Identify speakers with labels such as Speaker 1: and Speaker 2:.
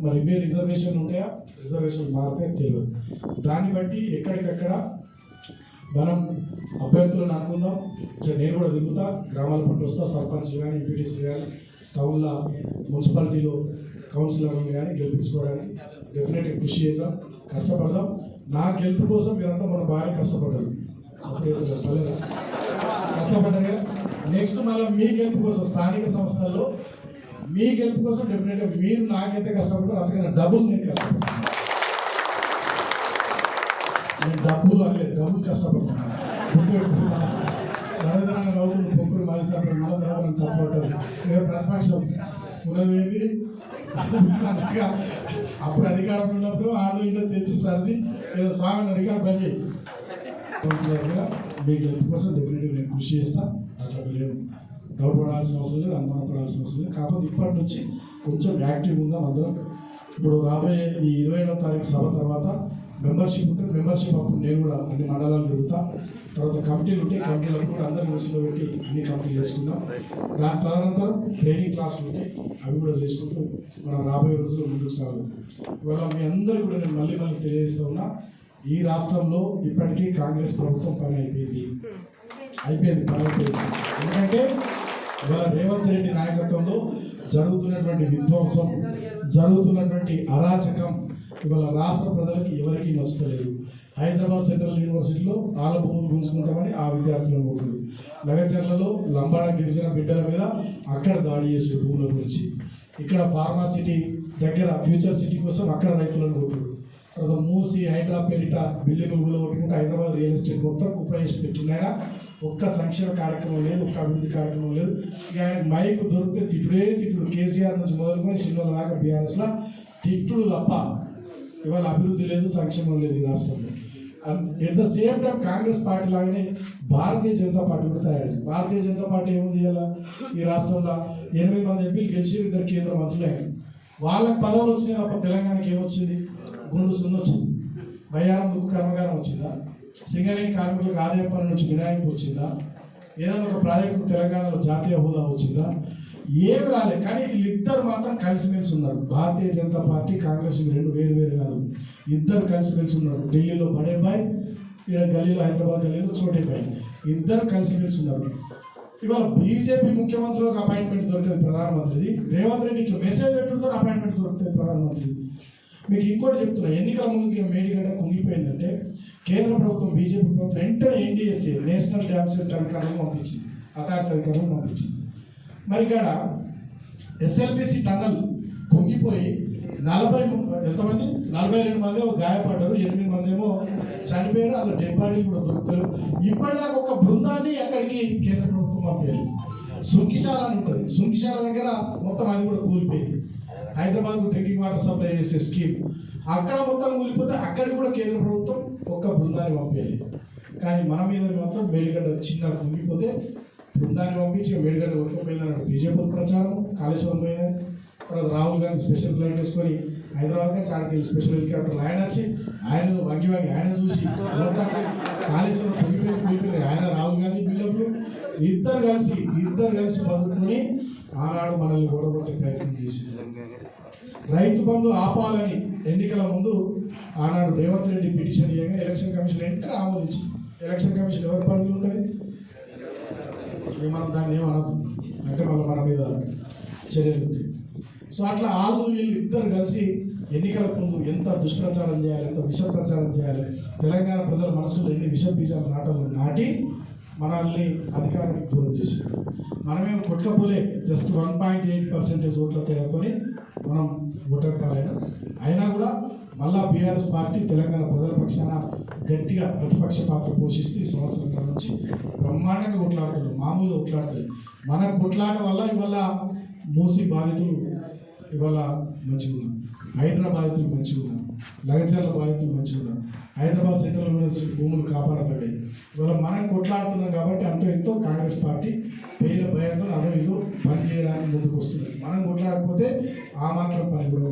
Speaker 1: మరి ఇవే రిజర్వేషన్ ఉంటాయా? రిజర్వేషన్ మారితే తెలియదు. దాన్ని బట్టి ఎక్కడికక్కడ మనం అభ్యర్థులను అనుకుందాం నేను కూడా దిగుతా గ్రామాల పట్టు వస్తా. సర్పంచ్లు కానీ ఎంపీటీసీలు కానీ టౌన్లో మున్సిపాలిటీలో కౌన్సిలర్లు కానీ గెలిపించుకోవడానికి డెఫినెట్గా కృషి చేద్దాం. కష్టపడదాం. నా గెలుపు కోసం మీరంతా మన భార్య కష్టపడ్డారు. చెప్పలేదు కష్టపడ్డారు కదా. నెక్స్ట్ మళ్ళీ మీ గెలుపు కోసం స్థానిక సంస్థల్లో మీ గెలుపు కోసం డెఫినెట్గా మీరు నాకైతే కష్టపడతారు అందుకని డబుల్ నేను కష్టపడుతున్నాను. నేను డబ్బులు అనే డబ్బులు కష్టపడుతున్నాను. గుర్తుపెట్టుకున్నా నరేంద్రాన్ని నవ్వుతున్న పొక్కులు మాసినప్పుడు మళ్ళీ తర్వాత నన్ను తప్పబడ్డారు నేను ప్రతిపక్షం ఉన్నది అప్పుడు అధికారం ఉన్నప్పుడు ఆడు ఇంట్లో తెచ్చిస్తుంది ఏదో స్వామిని అధికారం పని చేయి. మీ గెలుపు కోసం డెఫినెట్గా నేను కృషి చేస్తాను అట్లా లేదు. డౌట్ పడాల్సిన అవసరం లేదు అనుమానం పడాల్సిన అవసరం లేదు. కాకపోతే ఇప్పటి నుంచి కొంచెం యాక్టివ్ ఉందాం అందరం. ఇప్పుడు రాబోయే ఈ ఇరవై ఏడవ తారీఖు సభ తర్వాత మెంబర్షిప్ ఉంటుంది మెంబర్షిప్ అప్పుడు నేను కూడా అన్ని మండలాలు తిరుగుతా. తర్వాత కమిటీలు ఉంటాయి కమిటీలు కూడా అందరి మనసులో పెట్టి అన్ని కమిటీలు చేసుకుందాం. దాని తదనంతరం ట్రైనింగ్ క్లాసులు ఉంటాయి అవి కూడా చేసుకుంటూ మనం రాబోయే రోజుల్లో ముందుకు సాగు ఇవాళ మీ అందరూ కూడా నేను మళ్ళీ మళ్ళీ తెలియజేస్తూ ఉన్నా ఈ రాష్ట్రంలో ఇప్పటికీ కాంగ్రెస్ ప్రభుత్వం పని అయిపోయింది. అయిపోయింది పని అయిపోయింది. ఎందుకంటే ఇవాళ రేవంత్ రెడ్డి నాయకత్వంలో జరుగుతున్నటువంటి విధ్వంసం జరుగుతున్నటువంటి అరాచకం ఇవాళ రాష్ట్ర ప్రజలకి ఎవరికీ నచ్చలేదు. హైదరాబాద్ సెంట్రల్ యూనివర్సిటీలో ఆల భూములు గుంజుకుంటామని ఆ విద్యార్థులను కొట్టుడు లగచర్లలో లంబాడ గిరిజన బిడ్డల మీద అక్కడ దాడి చేసే భూముల గురించి ఇక్కడ ఫార్మాసిటీ దగ్గర ఫ్యూచర్ సిటీ కోసం అక్కడ రైతులను కొట్టుడు తర్వాత మూసి హైడ్రా పేరిట బిల్డింగులు కూడా కొట్టుకుంటే హైదరాబాద్ రియల్ ఎస్టేట్ మొత్తం కుప్ప చేసి పెట్టినాయన ఒక్క సంక్షేమ కార్యక్రమం లేదు ఒక్క అభివృద్ధి కార్యక్రమం లేదు. ఇక ఆయన మైక్ దొరికితే తిట్టుడే తిట్టుడు. కేసీఆర్ నుంచి మొదలుకొని సినిమాల దాకా బీఆర్ఎస్లో తిట్టుడు తప్ప ఇవాళ అభివృద్ధి లేదు సంక్షేమం లేదు ఈ రాష్ట్రంలో. At the same time Congress party లాగానే భారతీయ జనతా పార్టీ కూడా తయారైంది. భారతీయ జనతా పార్టీ ఏముంది ఇలా ఈ రాష్ట్రంలో? ఎనిమిది మంది ఎంపీలు గెలిచి ఇద్దరు కేంద్ర మంత్రులే. వాళ్ళకి పదవులు వచ్చినాయి తప్ప తెలంగాణకి ఏమొచ్చింది? గుండు సున్ను వచ్చింది. బయ్యారం దుక్కు కర్మగారం వచ్చిందా? సింగరేణి కార్మికులకు ఆదాయ పన్ను నుంచి మినహాయింపు వచ్చిందా? ఏదైనా ఒక ప్రాజెక్టు తెలంగాణలో జాతీయ హోదా వచ్చిందా? ఏమి రాలే కానీ వీళ్ళిద్దరు మాత్రం కలిసిమెలిసి ఉన్నారు. భారతీయ జనతా పార్టీ కాంగ్రెస్ రెండు వేరు వేరు కాదు. ఇద్దరు కలిసిమెలిసి ఉన్నారు. ఢిల్లీలో బడేబాయ్ ఇక్కడ గల్లీలో హైదరాబాద్ గల్లీలో చోటేబాయ్. ఇద్దరు కలిసిమెలిసి ఉన్నారు. ఇవాళ బీజేపీ ముఖ్యమంత్రులకు అపాయింట్మెంట్ దొరికింది ప్రధానమంత్రిది. రేవంత్ రెడ్డి ఇట్లా మెసేజ్ పెట్టుతో అపాయింట్మెంట్ దొరుకుతుంది ప్రధానమంత్రి. మీకు ఇంకోటి చెప్తున్నా ఎన్నికల ముందు మేడిగడ్డ కుంగిపోయిందంటే కేంద్ర ప్రభుత్వం బీజేపీ ప్రభుత్వం వెంటనే ఎన్డీఎస్ఏ నేషనల్ డ్యామ్ సెట్ అధికారులను పంపించింది అథారిటీ అధికారులను పంపించింది. మరి ఇక్కడ ఎస్ఎల్బిసి టన్నల్ కుంగిపోయి నలభై ఎంతమంది? నలభై రెండు మంది ఏమో గాయపడ్డారు ఎనిమిది మంది ఏమో చనిపోయారు అలా డెడ్ బాడీ కూడా దొరుకుతారు. ఇప్పటిదాకా ఒక బృందాన్ని అక్కడికి కేంద్ర ప్రభుత్వం పంపారు సుంకిశాల అని ఉంటుంది. సుంకిశాల దగ్గర మొత్తం అది కూడా కూలిపోయింది. హైదరాబాద్ డ్రింకింగ్ వాటర్ సప్లై చేసే స్కీమ్. అక్కడ మొత్తం కూలిపోతే అక్కడ కూడా కేంద్ర ప్రభుత్వం ఒక్క బృందాన్ని పంపించాలి. కానీ మన మీద మాత్రం మేడిగడ్డ చిన్న కుంగిపోతే బృందాన్ని పంపించి మేడిగడ్డ ఉరకపోయిందని బీజేపీ ప్రచారం కాళేశ్వరం పోయిందని తర్వాత రాహుల్ గాంధీ స్పెషల్ ఫ్లైట్ వేసుకొని హైదరాబాద్ నుంచి ఆడికి స్పెషల్ హెలికాప్టర్లు ఆయన వచ్చి ఆయన వంగి వంగి ఆయన చూసి కాళేశ్వరం కుంగిపోయి కుంగిపోయింది ఆయన రాహుల్ గాంధీ బిల్డప్లు ఇద్దరు కలిసి ఇద్దరు కలిసి బతుకుని ఆనాడు మనల్ని గొడవ రైతు బంధు ఆపాలని ఎన్నికల ముందు ఆనాడు రేవంత్ రెడ్డి పిటిషన్ ఇవ్వగా ఎలక్షన్ కమిషన్ వెంటనే ఆమోదించి. ఎలక్షన్ కమిషన్ ఎవరి పరిధి ఉంటుంది? మనం దాన్ని ఏమనదు అంటే మళ్ళీ మన మీద చర్యలు సో అట్లా వాళ్ళు వీళ్ళు ఇద్దరు కలిసి ఎన్నికల ముందు ఎంత దుష్ప్రచారం చేయాలి ఎంత విష ప్రచారం చేయాలి తెలంగాణ ప్రజల మనసులో ఎన్ని విష బీజాలు నాటలు నాటి మనల్ని అధికారానికి దూరం చేశారు. మనమేం కొట్టకపోలే just one point eight percentage ఓట్ల తేడాతోనే మనం ఓటర్ కాలేదు? అయినా కూడా మళ్ళా బీఆర్ఎస్ పార్టీ తెలంగాణ ప్రజల పక్షాన గట్టిగా ప్రతిపక్ష పాత్ర పోషిస్తూ ఈ సంవత్సరం నుంచి బ్రహ్మాండంగా కొట్లాడుతుంది మామూలుగా కొట్లాడుతుంది. మన కొట్లాట వల్ల ఇవాళ మూసి బాధితులు ఇవాళ మంచిగా ఉన్నారు. హైదరాబాద్ బాధితులు మంచిగా ఉన్నారు. లగచర్ల బాధితులు మంచిగా ఉన్నారు. హైదరాబాద్ సెంట్రల్ యూనివర్సిటీ భూములు కాపాడబడ్డాయి. ఇవాళ కొట్లాడుతున్నాం కాబట్టి అంతో ఎంతో కాంగ్రెస్ పార్టీ పేద భయంతో అదో ఇదో పని చేయడానికి ముందుకు వస్తుంది మనం కొట్లాడకపోతే ఆ మాత్రం పని కూడా